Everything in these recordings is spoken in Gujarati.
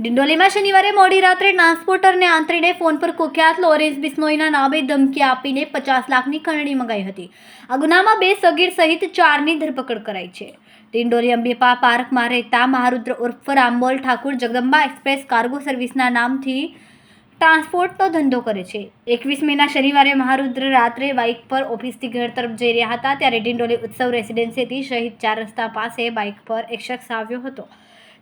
ડિંડોલીમાં શનિવારે મોડી રાત્રે ટ્રાન્સપોર્ટરને આંતરીને ફોન પર કુખ્યાત લોરેન્સ બિસ્નોઈના નામે ધમકી આપીને પચાસ લાખની ખંડણી મંગાઈ હતી. આ ગુનામાં બે સગીર સહિત ચારની ધરપકડ કરાઈ છે. ડિંડોલી અંબેપા પાર્કમાં રહેતા મહારુદ્ર ઉર્ફ રામબોલ ઠાકુર જગદંબા એક્સપ્રેસ કાર્ગો સર્વિસના નામથી ટ્રાન્સપોર્ટનો ધંધો કરે છે. એકવીસ મેના શનિવારે મહારુદ્ર રાત્રે બાઇક પર ઓફિસથી ઘર તરફ જઈ રહ્યા હતા ત્યારે ડિંડોલી ઉત્સવ રેસિડેન્સીથી શહીદ ચાર રસ્તા પાસે બાઇક પર એક શખ્સ આવ્યો હતો.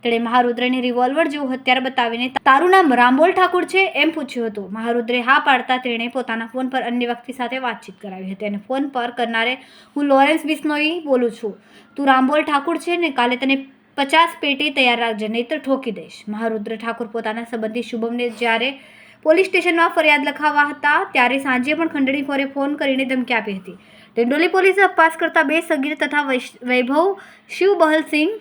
તેણે મહારુદ્રને રિવોલ્વર જેવું હથિયાર બતાવીને તારું નામ રામબોલ ઠાકુર છે એમ પૂછ્યું હતું. મહારુદ્રે હા પાડતા તેણે પોતાના ફોન પર અન્ય વ્યક્તિ સાથે વાતચીત કરાવી હતી અને ફોન પર કરનારે હું લોરેન્સ બિસ્નોઈ બોલું છું. તું રામબોલ ઠાકુર છે ને કાલે તને પચાસ પેટી તૈયાર રાખજે, નહીતર ઠોકી દઈશ. મહારુદ્ર ઠાકુર પોતાના સંબંધી શુભમને જ્યારે પોલીસ સ્ટેશનમાં ફરિયાદ લખાવવા હતા, ત્યારે સાંજે પણ ખંડણીખોરે ફોન કરીને ધમકી આપી હતી. ડિંડોલી પોલીસે તપાસ કરતા બે સગીર તથા વૈભવ શિવ બહલસિંહ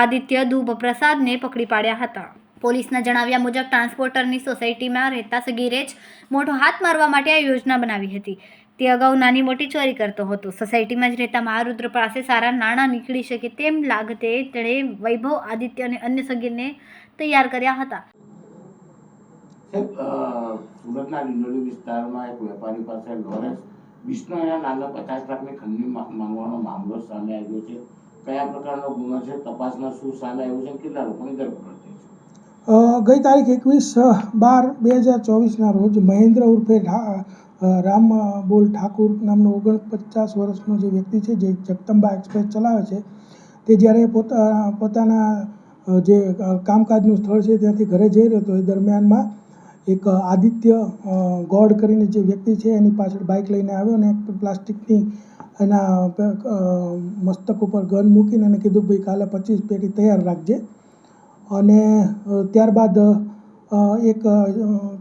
આદિત્ય ધુબ પ્રસાદને પકડી પાડ્યા હતા. પોલીસના જણાવ્યા મુજબ ટ્રાન્સપોર્ટરની સોસાયટીમાં રહેતા સગીરે જ મોટો હાથ મારવા માટે આ યોજના બનાવી હતી. તે અગાઉ નાની મોટી ચોરી કરતો હતો. સોસાયટીમાં જ રહેતા મહારુદ્ર પાસે સારા નાણાં નીકળી શકે તેમ લાગતે તેણે વૈભવ, આદિત્ય અને અન્ય સગીરને તૈયાર કર્યા હતા. સુરતના ડિંડોલી વિસ્તારમાં એક વેપારી પાસે લોરેન્સ બિશ્નોઈના નાના પચાસ લાખની ખંડની માંગવાનો મામલો સામે આવ્યો છે. કયા પ્રકારનો ગુનો છે તપાસમાં શું સામે આવ્યું છે કેટલા લોકોની ધરપકડ ગઈ તારીખ એકવીસ બાર બે હજાર ચોવીસના રોજ મહેન્દ્ર ઉર્ફે રામ બોલ ઠાકુર નામનો ઓગણપચાસ વર્ષનો જે વ્યક્તિ છે, જે જગદંબા એક્સપ્રેસ ચલાવે છે, તે જ્યારે પોતા પોતાના જે કામકાજનું સ્થળ છે, ત્યાંથી ઘરે જઈ રહ્યો હતો. એ દરમિયાનમાં એક આદિત્ય ગોડ કરીને જે વ્યક્તિ છે એની પાછળ બાઇક લઈને આવ્યો અને પ્લાસ્ટિકની એના મસ્તક ઉપર ગન મૂકીને એને કીધું ભાઈ કાલે પચીસ પેટી તૈયાર રાખજે. અને ત્યારબાદ એક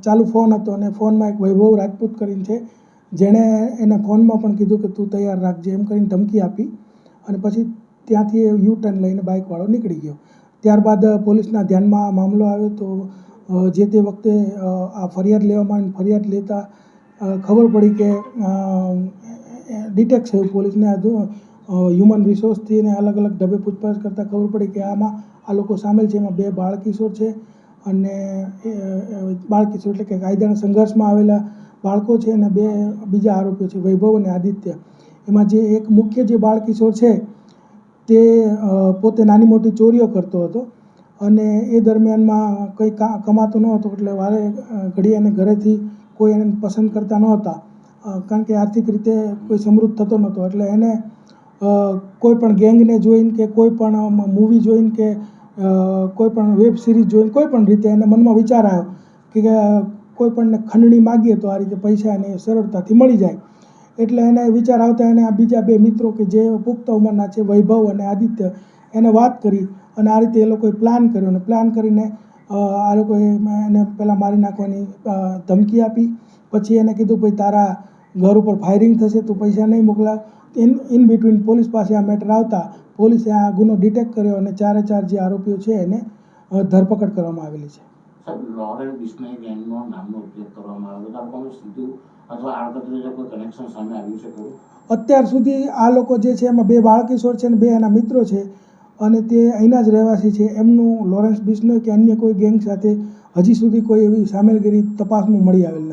ચાલુ ફોન હતો અને ફોનમાં એક વૈભવ રાજપૂત કરીને છે, જેણે એને ફોનમાં પણ કીધું કે તું તૈયાર રાખજે. એમ કરીને ધમકી આપી અને પછી ત્યાંથી યુ ટર્ન લઈને બાઇકવાળો નીકળી ગયો. ત્યારબાદ પોલીસના ધ્યાનમાં આ મામલો આવ્યો તો જે તે વખતે આ ફરિયાદ લેવામાં આવી ફરિયાદ લેતા ખબર પડી કે ડિટેક્ટ થયું પોલીસને. હ્યુમન રિસોર્સથી અને અલગ અલગ ઢબે પૂછપરછ કરતાં ખબર પડી કે આમાં, આ લોકો સામેલ છે. એમાં બે બાળકિશોર છે અને બાળ કિશોર એટલે કે કાયદાના સંઘર્ષમાં આવેલા બાળકો છે અને બે બીજા આરોપીઓ છે, વૈભવ અને આદિત્ય. એમાં જે એક મુખ્ય જે બાળકિશોર છે તે પોતે નાની મોટી ચોરીઓ કરતો હતો. અને એ દરમિયાનમાં કંઈ કમાતો ન હતો એટલે વારે ઘડી એને ઘરેથી કોઈ એને પસંદ કરતા નહોતા. કારણ કે આર્થિક રીતે કોઈ સમૃદ્ધ થતો નહોતો. એટલે એને કોઈ પણ ગેંગને જોઈને કે કોઈ પણ મૂવી જોઈને કે કોઈ પણ વેબ સિરીઝ જોઈને કોઈ પણ રીતે એને મનમાં વિચાર આવ્યો કે કોઈ પણને ખંડણી માગીએ તો આ રીતે પૈસા એને સરળતાથી મળી જાય. એટલે એને વિચાર આવતા એને આ બીજા બે મિત્રો કે જે પુખ્ત ઉંમરના છે, વૈભવ અને આદિત્ય એને વાત કરી અને આ રીતે એ લોકોએ પ્લાન કર્યો અને પ્લાન કરીને આ લોકોએ એને પહેલાં મારી નાખવાની ધમકી આપી. પછી એને કીધું ભાઈ તારા ઘર ઉપર ફાયરિંગ થશે તું પૈસા નહીં મોકલાવ ઇન ઇન બિટવીન પોલીસ પાસે આ મેટર આવતા પોલીસે આ ગુનો ડિટેક્ટ કર્યો અને ચારે ચાર જે આરોપીઓ છે એને ધરપકડ કરવામાં આવેલી છે. સાહેબ લોરેન્સ ગેંગનો નામનો ઉપયોગ કરવામાં આવ્યો તો આ સીધું અથવા આડકતરી રીતે કોઈ કનેક્શન સામે આવ્યું છે ખરું? અત્યાર સુધી આ લોકો જે છે એમાં બે બાળકિશોર છે અને બે એના મિત્રો છે. અને તે અહીંના જ રહેવાસી છે. એમનું લોરેન્સ બિશ્નોઈ કે અન્ય કોઈ ગેંગ સાથે હજી સુધી કોઈ એવી સામેલગીરી તપાસમાં મળી આવેલ નથી.